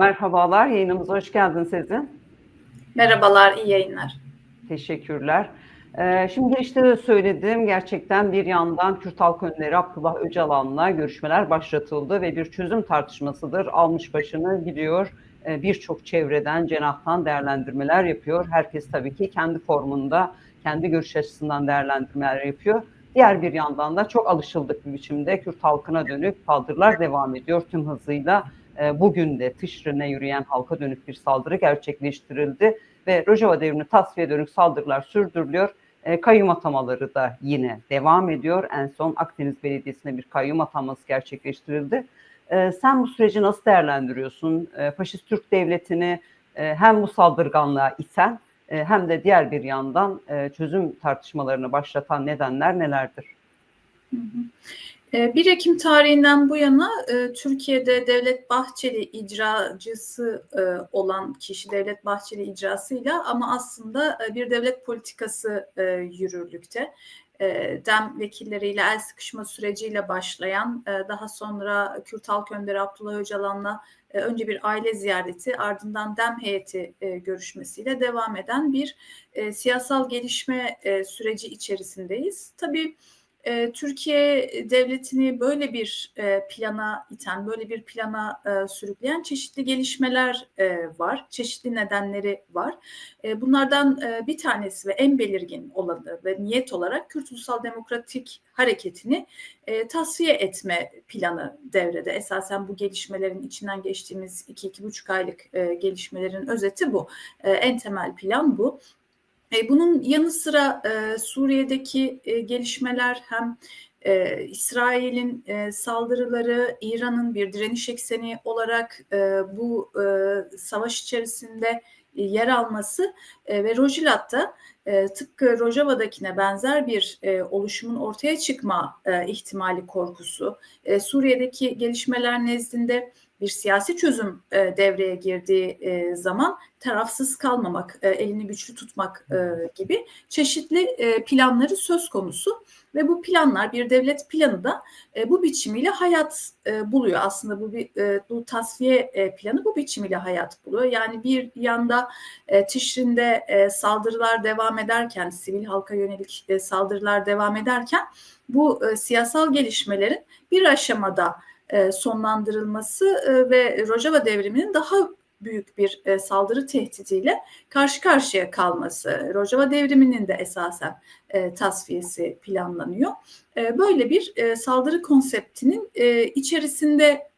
Merhabalar, yayınımıza hoş geldin Sezin. Merhabalar, iyi yayınlar. Teşekkürler. Ee, şimdi girişte de söyledim, gerçekten bir yandan Kürt Halk Önleri Abdullah Öcalan'la görüşmeler başlatıldı ve bir çözüm tartışmasıdır. Almış başını gidiyor, ee, birçok çevreden, cenahtan değerlendirmeler yapıyor. Herkes tabii ki kendi formunda, kendi görüş açısından değerlendirmeler yapıyor. Diğer bir yandan da çok alışıldık bir biçimde Kürt halkına dönük saldırılar devam ediyor tüm hızıyla. Ee, bugün de Tışrin'e yürüyen halka dönük bir saldırı gerçekleştirildi ve Rojava devrini tasfiye dönük saldırılar sürdürülüyor. E, kayyum atamaları da yine devam ediyor. En son Akdeniz Belediyesi'ne bir kayyum ataması gerçekleştirildi. E, sen bu süreci nasıl değerlendiriyorsun? E, Faşist Türk Devleti'ni e, hem bu saldırganlığa iten e, hem de diğer bir yandan e, çözüm tartışmalarını başlatan nedenler nelerdir? Hı hı. 1 ee, Ekim tarihinden bu yana e, Türkiye'de Devlet Bahçeli icracısı e, olan kişi Devlet Bahçeli icrasıyla ama aslında e, bir devlet politikası yürürlükte. Dem vekilleriyle el sıkışma süreciyle başlayan daha sonra Kürt Halk Önderi Abdullah Öcalan'la önce bir aile ziyareti ardından Dem heyeti görüşmesiyle devam eden bir siyasal gelişme süreci içerisindeyiz. Tabii e, Türkiye devletini böyle bir e, plana iten, böyle bir plana e, sürükleyen çeşitli gelişmeler e, var, çeşitli nedenleri var. E, bunlardan e, bir tanesi ve en belirgin olanı ve niyet olarak Kürt Ulusal Demokratik Hareketi'ni e, tasfiye etme planı devrede. Esasen bu gelişmelerin içinden geçtiğimiz iki iki buçuk aylık e, gelişmelerin özeti bu. E, en temel plan bu. E, bunun yanı sıra e, Suriye'deki e, gelişmeler hem İsrail'in saldırıları, İran'ın bir direniş ekseni olarak bu savaş içerisinde yer alması ve Rojilat'ta tıpkı Rojava'dakine benzer bir oluşumun ortaya çıkma ihtimali korkusu, Suriye'deki gelişmeler nezdinde bir siyasi çözüm e, devreye girdiği e, zaman tarafsız kalmamak, e, elini güçlü tutmak e, gibi çeşitli e, planları söz konusu ve bu planlar bir devlet planı da e, bu biçimiyle hayat e, buluyor. Aslında bu bir e, bu tasfiye e, planı bu biçimiyle hayat buluyor. Yani bir yanda e, Tişrin'de e, saldırılar devam ederken, sivil halka yönelik e, saldırılar devam ederken bu e, siyasal gelişmelerin bir aşamada e, sonlandırılması e, ve Rojava devriminin daha büyük bir e, saldırı tehdidiyle karşı karşıya kalması. Rojava devriminin de esasen tasfiyesi planlanıyor. böyle bir saldırı konseptinin içerisinde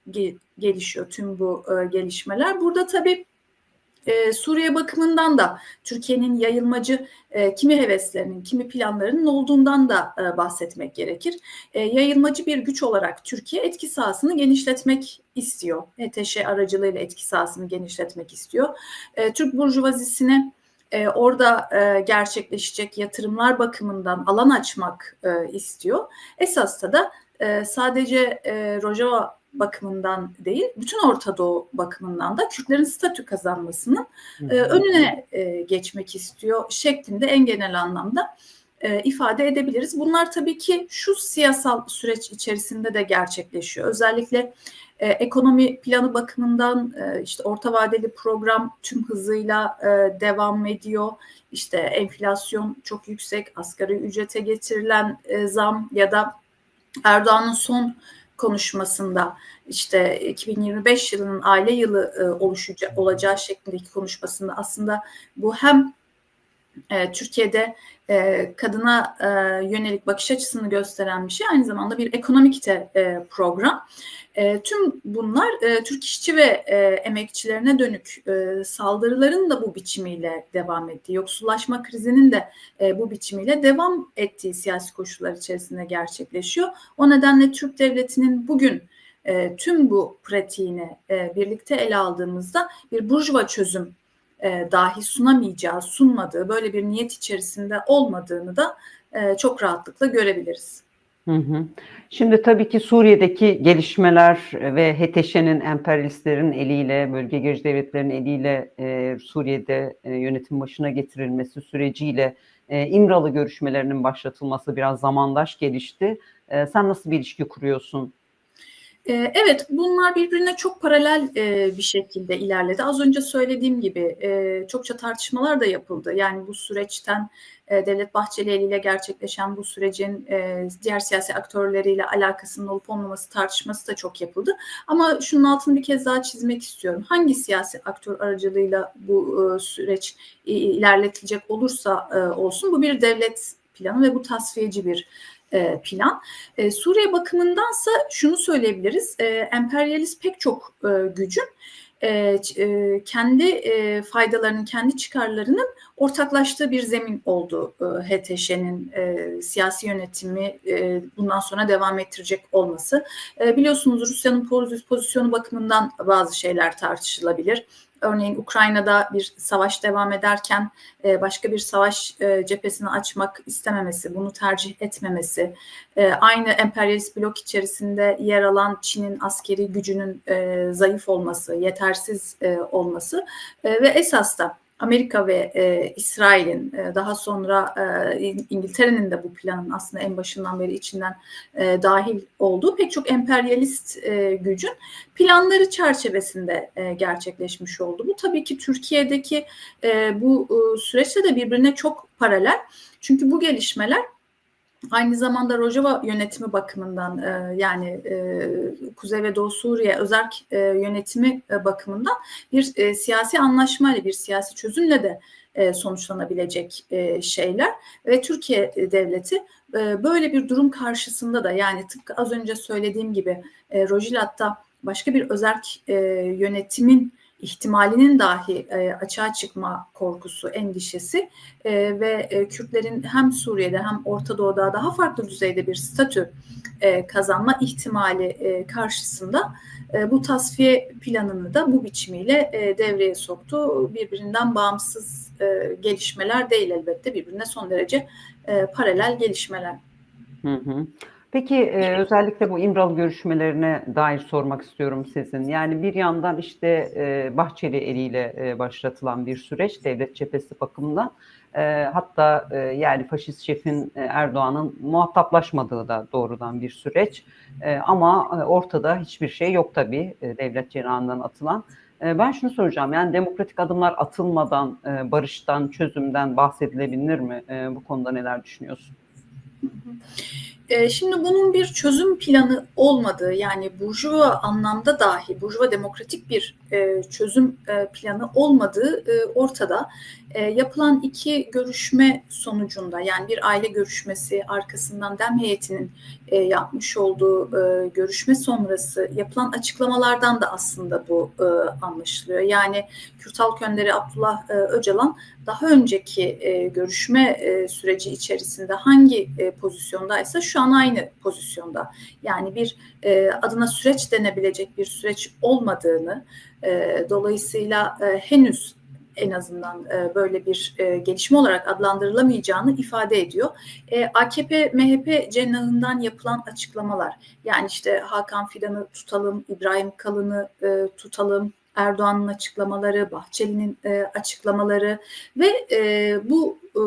gelişiyor tüm bu gelişmeler. Burada tabii e, Suriye bakımından da Türkiye'nin yayılmacı e, kimi heveslerinin, kimi planlarının olduğundan da e, bahsetmek gerekir. E, yayılmacı bir güç olarak Türkiye etki sahasını genişletmek istiyor. HTŞ aracılığıyla etki sahasını genişletmek istiyor. E, Türk Burjuvazisine e, orada e, gerçekleşecek yatırımlar bakımından alan açmak e, istiyor. Esas da e, sadece e, Rojava bakımından değil, bütün Orta Doğu bakımından da Kürtlerin statü kazanmasının e, önüne e, geçmek istiyor şeklinde en genel anlamda e, ifade edebiliriz. Bunlar tabii ki şu siyasal süreç içerisinde de gerçekleşiyor. Özellikle e, ekonomi planı bakımından e, işte orta vadeli program tüm hızıyla e, devam ediyor. İşte enflasyon çok yüksek, asgari ücrete getirilen e, zam ya da Erdoğan'ın son konuşmasında işte 2025 yılının aile yılı e, oluşacak olacağı şeklindeki konuşmasında aslında bu hem e, Türkiye'de e, kadına e, yönelik bakış açısını gösteren bir şey aynı zamanda bir ekonomik de e, program. E, tüm bunlar e, Türk işçi ve e, emekçilerine dönük e, saldırıların da bu biçimiyle devam ettiği, yoksullaşma krizinin de e, bu biçimiyle devam ettiği siyasi koşullar içerisinde gerçekleşiyor. O nedenle Türk devletinin bugün e, tüm bu pratiğini e, birlikte ele aldığımızda bir burjuva çözüm e, dahi sunamayacağı, sunmadığı, böyle bir niyet içerisinde olmadığını da e, çok rahatlıkla görebiliriz. Hı hı. Şimdi tabii ki Suriye'deki gelişmeler ve HTŞ'nin emperyalistlerin eliyle, bölge gerici devletlerin eliyle e, Suriye'de e, yönetim başına getirilmesi süreciyle e, İmralı görüşmelerinin başlatılması biraz zamandaş gelişti. E, sen nasıl bir ilişki kuruyorsun evet, bunlar birbirine çok paralel e, bir şekilde ilerledi. Az önce söylediğim gibi e, çokça tartışmalar da yapıldı. Yani bu süreçten e, Devlet Bahçeli ile gerçekleşen bu sürecin diğer siyasi aktörleriyle alakasının olup olmaması tartışması da çok yapıldı. Ama şunun altını bir kez daha çizmek istiyorum. Hangi siyasi aktör aracılığıyla bu süreç ilerletilecek olursa olsun bu bir devlet planı ve bu tasfiyeci bir e, plan. E, Suriye bakımındansa şunu söyleyebiliriz. E, emperyalist pek çok gücün kendi faydalarının, kendi çıkarlarının ortaklaştığı bir zemin oldu HTŞ'nin siyasi yönetimi bundan sonra devam ettirecek olması. Biliyorsunuz Rusya'nın pozisyonu bakımından bazı şeyler tartışılabilir. Örneğin Ukrayna'da bir savaş devam ederken e, başka bir savaş e, cephesini açmak istememesi, bunu tercih etmemesi, e, aynı emperyalist blok içerisinde yer alan Çin'in askeri gücünün zayıf olması, yetersiz olması ve esas da Amerika ve e, İsrail'in e, daha sonra e, İngiltere'nin de bu planın aslında en başından beri içinden e, dahil olduğu pek çok emperyalist e, gücün planları çerçevesinde e, gerçekleşmiş oldu. Bu tabii ki Türkiye'deki e, bu e, süreçte de birbirine çok paralel. Çünkü bu gelişmeler Aynı zamanda Rojava yönetimi bakımından e, yani e, Kuzey ve Doğu Suriye özerk e, yönetimi e, bakımından bir e, siyasi anlaşmayla, bir siyasi çözümle de e, sonuçlanabilecek e, şeyler. Ve Türkiye devleti e, böyle bir durum karşısında da yani tıpkı az önce söylediğim gibi e, Rojilat'ta başka bir özerk e, yönetimin ihtimalinin dahi e, açığa çıkma korkusu, endişesi e, ve e, Kürtlerin hem Suriye'de hem Orta Doğu'da daha farklı düzeyde bir statü e, kazanma ihtimali e, karşısında e, bu tasfiye planını da bu biçimiyle e, devreye soktu. Birbirinden bağımsız e, gelişmeler değil elbette birbirine son derece e, paralel gelişmeler. Hı hı. Peki e, özellikle bu İmralı görüşmelerine dair sormak istiyorum sizin. Yani bir yandan işte e, Bahçeli eliyle e, başlatılan bir süreç devlet cephesi bakımından. E, hatta e, yani faşist şefin e, Erdoğan'ın muhataplaşmadığı da doğrudan bir süreç. E, ama e, ortada hiçbir şey yok tabii e, devlet cenahından atılan. E, ben şunu soracağım yani demokratik adımlar atılmadan e, barıştan, çözümden bahsedilebilir mi? E, bu konuda neler düşünüyorsun? Ee, şimdi bunun bir çözüm planı olmadığı yani burjuva anlamda dahi burjuva demokratik bir e, çözüm e, planı olmadığı e, ortada. Yapılan iki görüşme sonucunda yani bir aile görüşmesi arkasından dem heyetinin yapmış olduğu görüşme sonrası yapılan açıklamalardan da aslında bu anlaşılıyor. Yani Kürt Halk Abdullah Öcalan daha önceki görüşme süreci içerisinde hangi pozisyondaysa şu an aynı pozisyonda. Yani bir adına süreç denebilecek bir süreç olmadığını e, dolayısıyla e, henüz en azından e, böyle bir e, gelişme olarak adlandırılamayacağını ifade ediyor. E, AKP MHP cenahından yapılan açıklamalar yani işte Hakan Fidan'ı tutalım, İbrahim Kalın'ı e, tutalım, Erdoğan'ın açıklamaları, Bahçeli'nin e, açıklamaları ve e, bu e,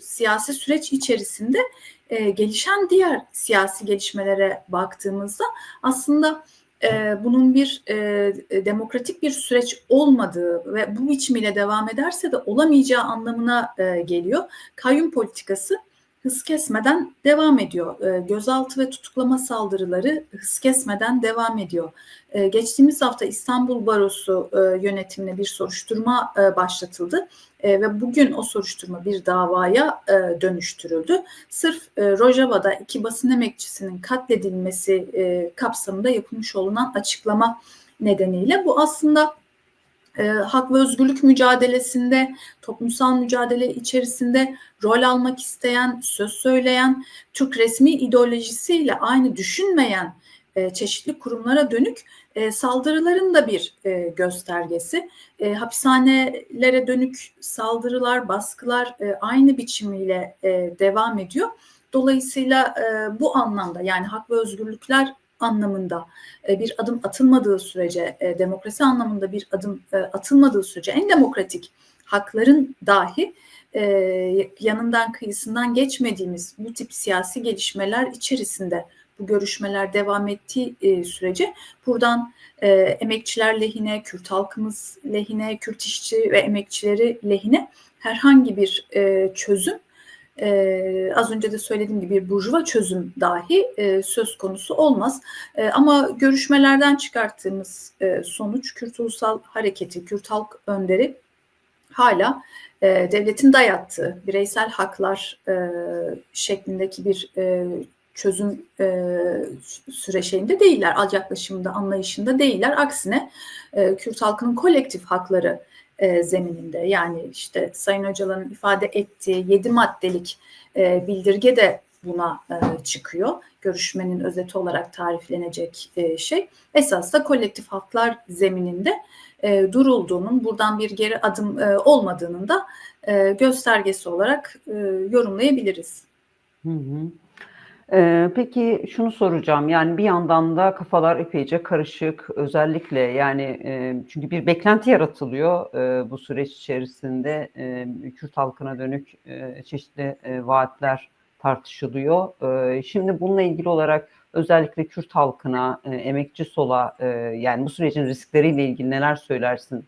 siyasi süreç içerisinde e, gelişen diğer siyasi gelişmelere baktığımızda aslında e, bunun bir e, demokratik bir süreç olmadığı ve bu biçimiyle devam ederse de olamayacağı anlamına e, geliyor. Kayyum politikası hız kesmeden devam ediyor. E, gözaltı ve tutuklama saldırıları hız kesmeden devam ediyor. E, geçtiğimiz hafta İstanbul Barosu e, yönetimine bir soruşturma e, başlatıldı e, ve bugün o soruşturma bir davaya e, dönüştürüldü. Sırf Rojava'da iki basın emekçisinin katledilmesi kapsamında yapılmış olunan açıklama nedeniyle bu aslında e, hak ve özgürlük mücadelesinde, toplumsal mücadele içerisinde rol almak isteyen, söz söyleyen, Türk resmi ideolojisiyle aynı düşünmeyen e, çeşitli kurumlara dönük e, saldırıların da bir e, göstergesi. E, hapishanelere dönük saldırılar, baskılar e, aynı biçimiyle e, devam ediyor. Dolayısıyla e, bu anlamda yani hak ve özgürlükler anlamında e, bir adım atılmadığı sürece, e, demokrasi anlamında bir adım e, atılmadığı sürece en demokratik hakların dahi yanından kıyısından geçmediğimiz bu tip siyasi gelişmeler içerisinde bu görüşmeler devam ettiği sürece buradan emekçiler lehine, Kürt halkımız lehine, Kürt işçi ve emekçileri lehine herhangi bir çözüm e, az önce de söylediğim gibi bir burjuva çözüm dahi e, söz konusu olmaz. E, ama görüşmelerden çıkarttığımız e, sonuç Kürt Ulusal Hareketi, Kürt Halk Önderi hala e, devletin dayattığı bireysel haklar e, şeklindeki bir e, çözüm e, süreçlerinde değiller, yaklaşımında, anlayışında değiller. Aksine e, Kürt halkının kolektif hakları e, zemininde yani işte Sayın Hocaların ifade ettiği yedi maddelik e, bildirge de buna e, çıkıyor. Görüşmenin özeti olarak tariflenecek e, şey. Esas da kolektif haklar zemininde e, durulduğunun, buradan bir geri adım e, olmadığının da e, göstergesi olarak e, yorumlayabiliriz. Hı hı. Ee, peki şunu soracağım yani bir yandan da kafalar epeyce karışık özellikle yani e, çünkü bir beklenti yaratılıyor e, bu süreç içerisinde e, Kürt halkına dönük e, çeşitli e, vaatler tartışılıyor. E, şimdi bununla ilgili olarak özellikle Kürt halkına, e, emekçi sola e, yani bu sürecin riskleriyle ilgili neler söylersin?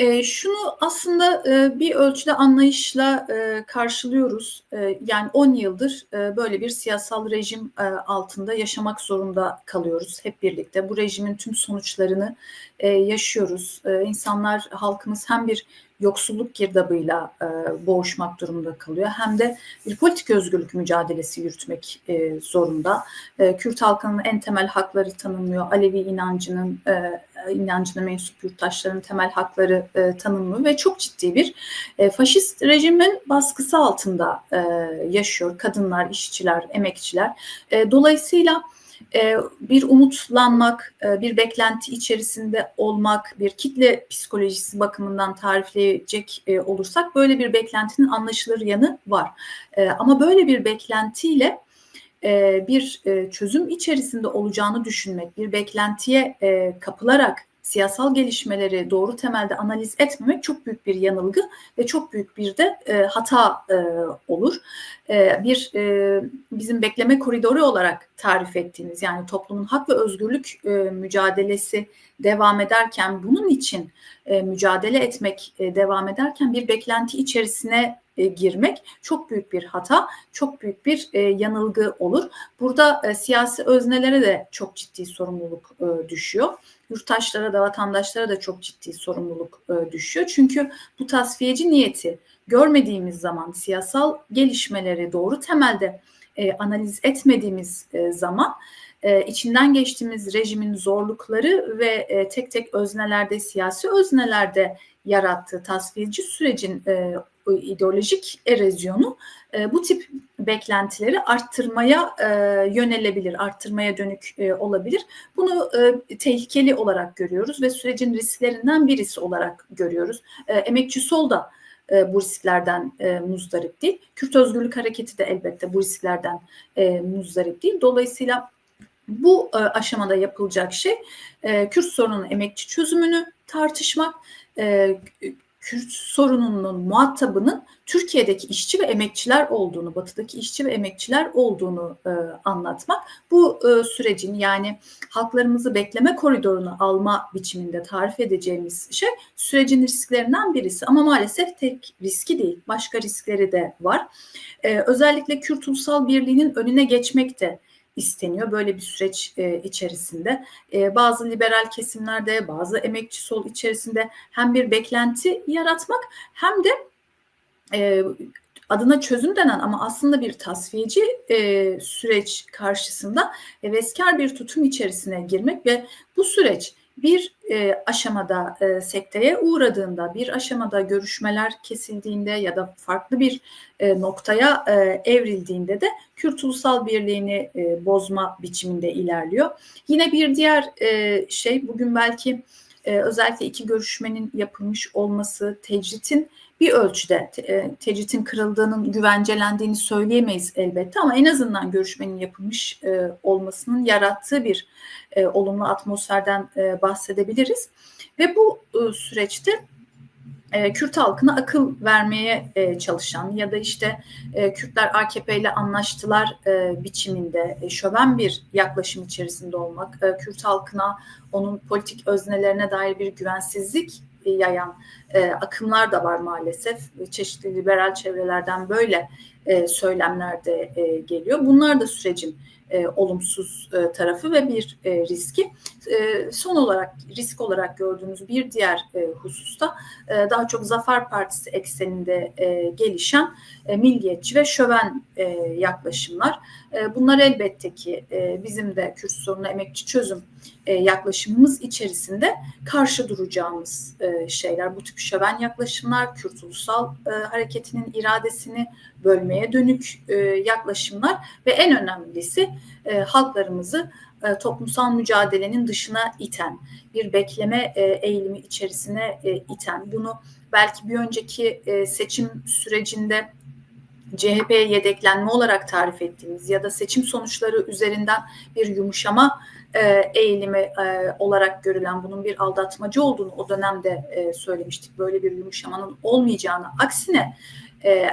E, şunu aslında e, bir ölçüde anlayışla e, karşılıyoruz. E, yani 10 yıldır e, böyle bir siyasal rejim e, altında yaşamak zorunda kalıyoruz hep birlikte. Bu rejimin tüm sonuçlarını e, yaşıyoruz. E, insanlar, halkımız hem bir yoksulluk girdabıyla e, boğuşmak durumunda kalıyor. Hem de bir politik özgürlük mücadelesi yürütmek e, zorunda. E, Kürt halkının en temel hakları tanınmıyor. Alevi inancının e, inancına mensup yurttaşların temel hakları e, tanınmıyor ve çok ciddi bir e, faşist rejimin baskısı altında e, yaşıyor kadınlar, işçiler, emekçiler. E, dolayısıyla e, bir umutlanmak, e, bir beklenti içerisinde olmak, bir kitle psikolojisi bakımından tarifleyecek e, olursak böyle bir beklentinin anlaşılır yanı var. Ama böyle bir beklentiyle bir çözüm içerisinde olacağını düşünmek, bir beklentiye kapılarak siyasal gelişmeleri doğru temelde analiz etmemek çok büyük bir yanılgı ve çok büyük bir de e, hata e, olur. E, bir e, bizim bekleme koridoru olarak tarif ettiğimiz yani toplumun hak ve özgürlük e, mücadelesi devam ederken bunun için e, mücadele etmek e, devam ederken bir beklenti içerisine e, girmek çok büyük bir hata, çok büyük bir e, yanılgı olur. Burada e, siyasi öznelere de çok ciddi sorumluluk düşüyor yurttaşlara da vatandaşlara da çok ciddi sorumluluk düşüyor. Çünkü bu tasfiyeci niyeti görmediğimiz zaman siyasal gelişmeleri doğru temelde analiz etmediğimiz zaman içinden geçtiğimiz rejimin zorlukları ve tek tek öznelerde siyasi öznelerde yarattığı tasfiyeci sürecin e, ideolojik erozyonu e, bu tip beklentileri arttırmaya e, yönelebilir, arttırmaya dönük e, olabilir. Bunu e, tehlikeli olarak görüyoruz ve sürecin risklerinden birisi olarak görüyoruz. E, emekçi sol da e, bu risklerden e, muzdarip değil. Kürt Özgürlük Hareketi de elbette bu risklerden e, muzdarip değil. Dolayısıyla bu e, aşamada yapılacak şey e, Kürt sorununun emekçi çözümünü tartışmak, e, Kürt sorununun muhatabının Türkiye'deki işçi ve emekçiler olduğunu, batıdaki işçi ve emekçiler olduğunu e, anlatmak. Bu e, sürecin yani halklarımızı bekleme koridorunu alma biçiminde tarif edeceğimiz şey sürecin risklerinden birisi. Ama maalesef tek riski değil, başka riskleri de var. E, özellikle Kürt Ulusal Birliği'nin önüne geçmek de isteniyor böyle bir süreç e, içerisinde. E, bazı liberal kesimlerde, bazı emekçi sol içerisinde hem bir beklenti yaratmak hem de e, adına çözüm denen ama aslında bir tasfiyeci e, süreç karşısında heveskar bir tutum içerisine girmek ve bu süreç bir e, aşamada e, sekteye uğradığında, bir aşamada görüşmeler kesildiğinde ya da farklı bir e, noktaya e, evrildiğinde de Kürt Ulusal Birliği'ni e, bozma biçiminde ilerliyor. Yine bir diğer e, şey bugün belki e, özellikle iki görüşmenin yapılmış olması, tecritin bir ölçüde te, tecritin kırıldığının güvencelendiğini söyleyemeyiz elbette ama en azından görüşmenin yapılmış e, olmasının yarattığı bir e, olumlu atmosferden e, bahsedebiliriz. Ve bu e, süreçte e, Kürt halkına akıl vermeye e, çalışan ya da işte e, Kürtler AKP ile anlaştılar e, biçiminde e, şöven bir yaklaşım içerisinde olmak, e, Kürt halkına onun politik öznelerine dair bir güvensizlik e, yayan e, akımlar da var maalesef. Çeşitli liberal çevrelerden böyle e, söylemler de e, geliyor. Bunlar da sürecin e, olumsuz e, tarafı ve bir riski. Son olarak risk olarak gördüğümüz bir diğer hususta daha çok Zafer Partisi ekseninde gelişen milliyetçi ve şöven yaklaşımlar. Bunlar elbette ki bizim de Kürt sorunu emekçi çözüm yaklaşımımız içerisinde karşı duracağımız şeyler. Bu tip şöven yaklaşımlar, Kürt ulusal hareketinin iradesini bölmeye dönük e, yaklaşımlar ve en önemlisi e, halklarımızı e, toplumsal mücadelenin dışına iten, bir bekleme e, eğilimi içerisine e, iten, bunu belki bir önceki e, seçim sürecinde CHP'ye yedeklenme olarak tarif ettiğimiz ya da seçim sonuçları üzerinden bir yumuşama e, eğilimi e, olarak görülen bunun bir aldatmacı olduğunu o dönemde e, söylemiştik. Böyle bir yumuşamanın olmayacağını aksine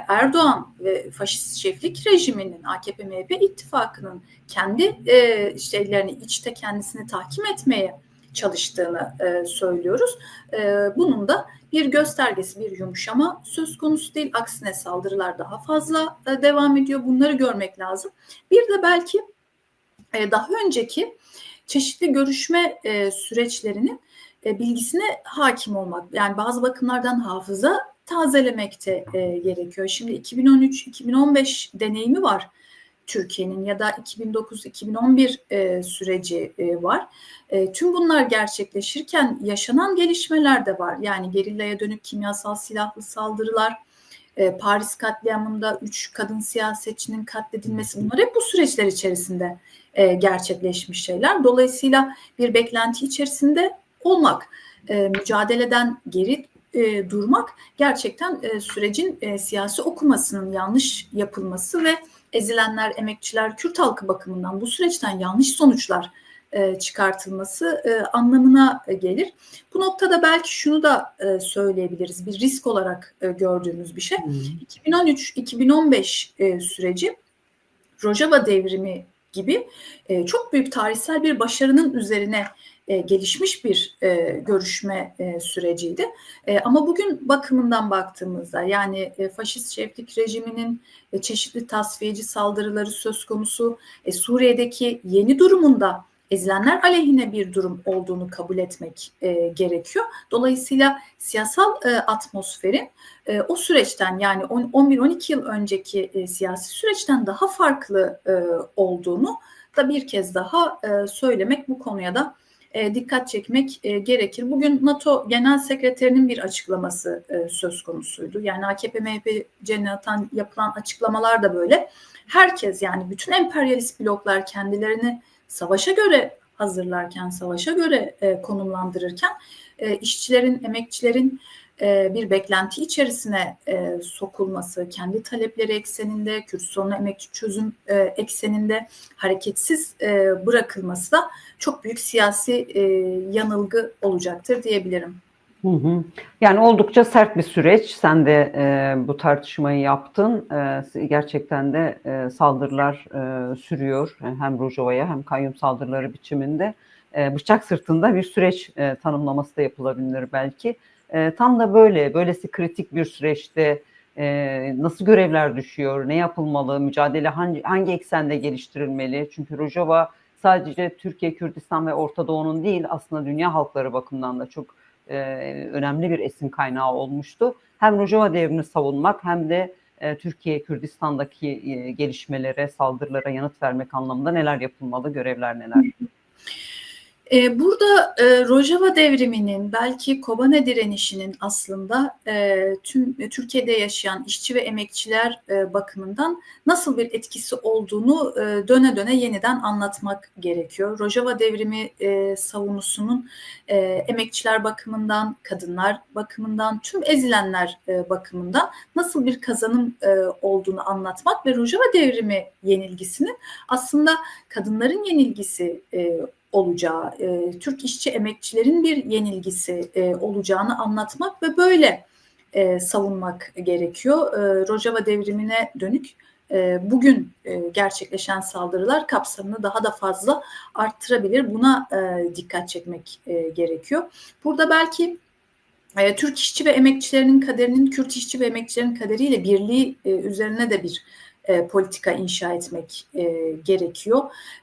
Erdoğan ve faşist şeflik rejiminin AKP-MHP ittifakının kendi e, şeylerini içte kendisini tahkim etmeye çalıştığını e, söylüyoruz. E, bunun da bir göstergesi, bir yumuşama söz konusu değil. Aksine saldırılar daha fazla e, devam ediyor. Bunları görmek lazım. Bir de belki e, daha önceki çeşitli görüşme e, süreçlerinin e, bilgisine hakim olmak. Yani bazı bakımlardan hafıza tazelemekte e, gerekiyor. Şimdi 2013-2015 deneyimi var Türkiye'nin ya da 2009-2011 e, süreci e, var. E, tüm bunlar gerçekleşirken yaşanan gelişmeler de var. Yani gerillaya dönük kimyasal silahlı saldırılar, e, Paris katliamında üç kadın siyasetçinin katledilmesi bunlar hep bu süreçler içerisinde e, gerçekleşmiş şeyler. Dolayısıyla bir beklenti içerisinde olmak, e, mücadeleden geri e, durmak gerçekten e, sürecin e, siyasi okumasının yanlış yapılması ve ezilenler, emekçiler, Kürt halkı bakımından bu süreçten yanlış sonuçlar e, çıkartılması e, anlamına gelir. Bu noktada belki şunu da e, söyleyebiliriz. Bir risk olarak e, gördüğümüz bir şey. Hmm. 2013-2015 e, süreci Rojava devrimi gibi e, çok büyük tarihsel bir başarının üzerine e, gelişmiş bir e, görüşme e, süreciydi. E, ama bugün bakımından baktığımızda yani e, faşist şeflik rejiminin e, çeşitli tasfiyeci saldırıları söz konusu, e, Suriye'deki yeni durumunda ezilenler aleyhine bir durum olduğunu kabul etmek e, gerekiyor. Dolayısıyla siyasal e, atmosferin e, o süreçten yani 11-12 yıl önceki e, siyasi süreçten daha farklı e, olduğunu da bir kez daha e, söylemek bu konuya da e, dikkat çekmek e, gerekir. Bugün NATO Genel Sekreterinin bir açıklaması e, söz konusuydu. Yani AKP MHP cennetten yapılan açıklamalar da böyle. Herkes yani bütün emperyalist bloklar kendilerini savaşa göre hazırlarken, savaşa göre e, konumlandırırken e, işçilerin, emekçilerin e, bir beklenti içerisine e, sokulması, kendi talepleri ekseninde, Kürt sorunu emekçi çözüm e, ekseninde hareketsiz bırakılması da çok büyük siyasi e, yanılgı olacaktır diyebilirim. Hı hı. Yani oldukça sert bir süreç. Sen de e, bu tartışmayı yaptın. E, gerçekten de e, saldırılar e, sürüyor. Hem Rojava'ya hem kayyum saldırıları biçiminde. E, bıçak sırtında bir süreç e, tanımlaması da yapılabilir belki. E, tam da böyle, böylesi kritik bir süreçte e, nasıl görevler düşüyor, ne yapılmalı, mücadele hangi, hangi eksende geliştirilmeli? Çünkü Rojava sadece Türkiye, Kürdistan ve Orta Doğu'nun değil aslında dünya halkları bakımından da çok e, önemli bir esin kaynağı olmuştu. Hem Rojava devrini savunmak hem de e, Türkiye, Kürdistan'daki e, gelişmelere, saldırılara yanıt vermek anlamında neler yapılmalı, görevler neler? Ee, burada e, Rojava devriminin belki Kobane direnişinin aslında e, tüm e, Türkiye'de yaşayan işçi ve emekçiler e, bakımından nasıl bir etkisi olduğunu e, döne döne yeniden anlatmak gerekiyor. Rojava devrimi e, savunusunun e, emekçiler bakımından, kadınlar bakımından, tüm ezilenler e, bakımından nasıl bir kazanım e, olduğunu anlatmak ve Rojava devrimi yenilgisinin aslında kadınların yenilgisi e, olacağı, e, Türk işçi emekçilerin bir yenilgisi e, olacağını anlatmak ve böyle e, savunmak gerekiyor. E, Rojava devrimine dönük e, bugün e, gerçekleşen saldırılar kapsamını daha da fazla arttırabilir. Buna e, dikkat çekmek e, gerekiyor. Burada belki e, Türk işçi ve emekçilerinin kaderinin Kürt işçi ve emekçilerin kaderiyle birliği e, üzerine de bir e, politika inşa etmek e, gerekiyor.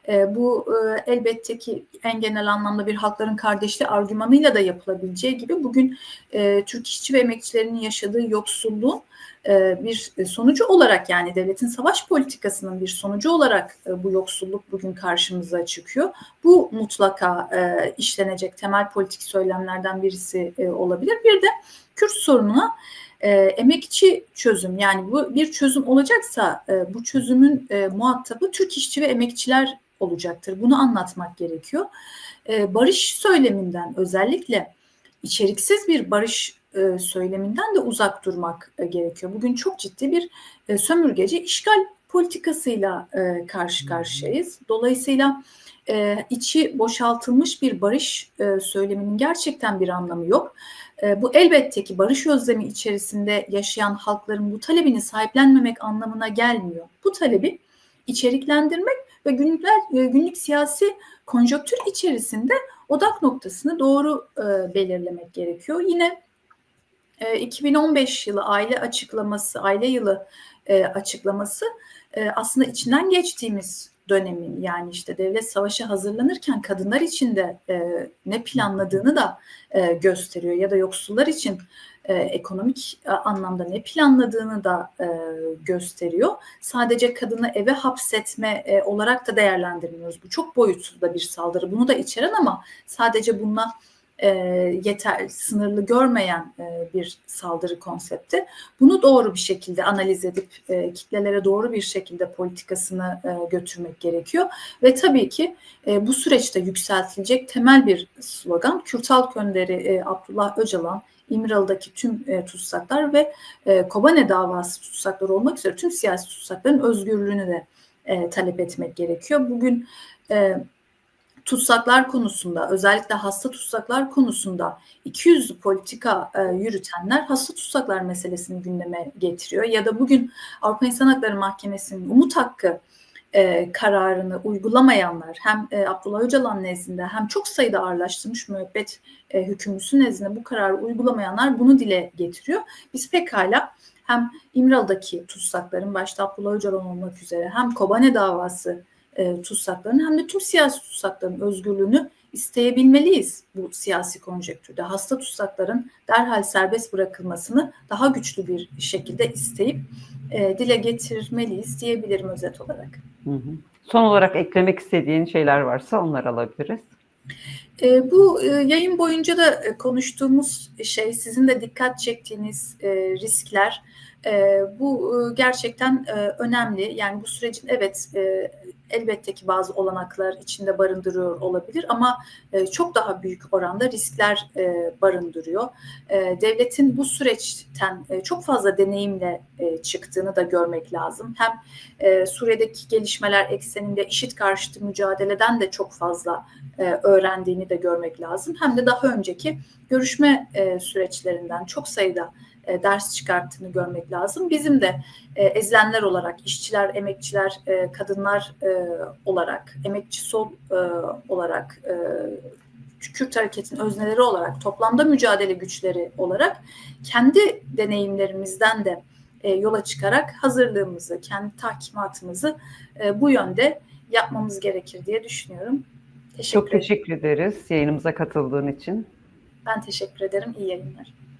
E, bu e, elbette ki en genel anlamda bir halkların kardeşliği argümanıyla da yapılabileceği gibi bugün e, Türk işçi ve emekçilerinin yaşadığı yoksulluğun e, bir sonucu olarak yani devletin savaş politikasının bir sonucu olarak e, bu yoksulluk bugün karşımıza çıkıyor. Bu mutlaka e, işlenecek temel politik söylemlerden birisi olabilir. Bir de Kürt sorununa e, emekçi çözüm yani bu bir çözüm olacaksa e, bu çözümün e, muhatabı Türk işçi ve emekçiler olacaktır. Bunu anlatmak gerekiyor. E, barış söyleminden özellikle içeriksiz bir barış e, söyleminden de uzak durmak e, gerekiyor. Bugün çok ciddi bir e, sömürgeci işgal politikasıyla e, karşı karşıyayız. Dolayısıyla e, içi boşaltılmış bir barış e, söyleminin gerçekten bir anlamı yok. E, bu elbette ki barış özlemi içerisinde yaşayan halkların bu talebini sahiplenmemek anlamına gelmiyor. Bu talebi içeriklendirmek ve günlükler e, günlük siyasi konjonktür içerisinde odak noktasını doğru e, belirlemek gerekiyor. Yine e, 2015 yılı aile açıklaması, aile yılı e, açıklaması e, aslında içinden geçtiğimiz dönemin yani işte devlet savaşa hazırlanırken kadınlar için de e, ne planladığını da e, gösteriyor ya da yoksullar için e, ekonomik e, anlamda ne planladığını da e, gösteriyor. Sadece kadını eve hapsetme e, olarak da değerlendirmiyoruz. Bu çok boyutlu da bir saldırı. Bunu da içeren ama sadece bununla e, yeter sınırlı görmeyen e, bir saldırı konsepti. Bunu doğru bir şekilde analiz edip e, kitlelere doğru bir şekilde politikasını e, götürmek gerekiyor ve tabii ki e, bu süreçte yükseltilecek temel bir slogan Kürt Halk e, Abdullah Öcalan İmralı'daki tüm e, tutsaklar ve e, Kobane davası tutsakları olmak üzere tüm siyasi tutsakların özgürlüğünü de e, talep etmek gerekiyor. Bugün e, tutsaklar konusunda özellikle hasta tutsaklar konusunda 200 politika e, yürütenler hasta tutsaklar meselesini gündeme getiriyor ya da bugün Avrupa İnsan Hakları Mahkemesi'nin umut hakkı e, kararını uygulamayanlar hem e, Abdullah Öcalan nezdinde hem çok sayıda ağırlaştırmış müebbet e, hükümlüsü nezdinde bu kararı uygulamayanlar bunu dile getiriyor. Biz pekala hem İmralı'daki tutsakların başta Abdullah Öcalan olmak üzere hem Kobane davası e, tutsakların hem de tüm siyasi tutsakların özgürlüğünü isteyebilmeliyiz bu siyasi konjektürde. Hasta tutsakların derhal serbest bırakılmasını daha güçlü bir şekilde isteyip e, dile getirmeliyiz diyebilirim özet olarak. Hı hı. Son olarak eklemek istediğin şeyler varsa onları alabiliriz. E, bu e, yayın boyunca da e, konuştuğumuz şey, sizin de dikkat çektiğiniz e, riskler, e, bu e, gerçekten e, önemli. Yani bu sürecin evet e, elbette ki bazı olanaklar içinde barındırıyor olabilir ama e, çok daha büyük oranda riskler e, barındırıyor. E, devletin bu süreçten e, çok fazla deneyimle e, çıktığını da görmek lazım. Hem e, Suriye'deki gelişmeler ekseninde işit karşıtı mücadeleden de çok fazla e, öğrendiğini de görmek lazım. Hem de daha önceki görüşme e, süreçlerinden çok sayıda e, ders çıkarttığını görmek lazım. Bizim de e, ezilenler olarak, işçiler, emekçiler, e, kadınlar e, olarak, emekçi sol e, olarak, e, Kürt hareketin özneleri olarak, toplamda mücadele güçleri olarak kendi deneyimlerimizden de e, yola çıkarak hazırlığımızı, kendi tahkimatımızı e, bu yönde yapmamız gerekir diye düşünüyorum. Teşekkür Çok teşekkür ederiz yayınımıza katıldığın için. Ben teşekkür ederim. İyi yayınlar.